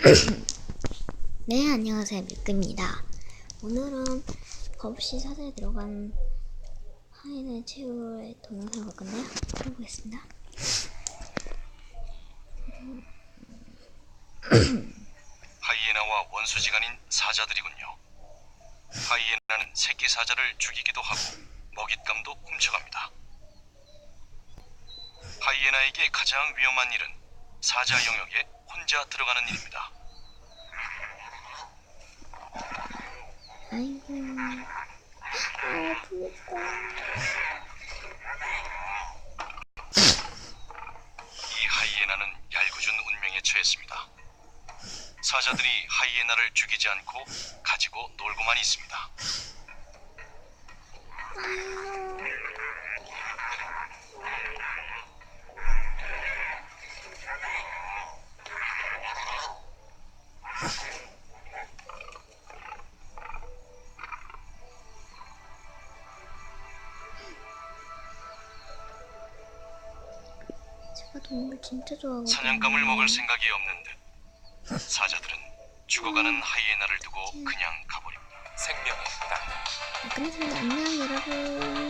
네, 안녕하세요. 밀크입니다. 오늘은 법시 사자에 들어간 하인의 최후의 동영상을 볼 건데요. 해보겠습니다. 하이에나와 원수지간인 사자들이군요. 하이에나는 새끼 사자를 죽이기도 하고 먹잇감도 훔쳐갑니다. 하이에나에게 가장 위험한 일은 사자 영역에 혼자 들어가는 일입니다. 아이고. 아. 이 하이에나는 얄궂은 운명에 처했습니다. 사자들이 하이에나를 죽이지 않고 가지고 놀고만 있습니다. 제가 동물 진짜 좋아하거든요. 사냥감을 먹을 생각이 없는 듯 사자들은 죽어가는 하이에나를 두고 그냥 가버립니다. 생명의 땅 네, 끝났습니다. 안녕, 여러분.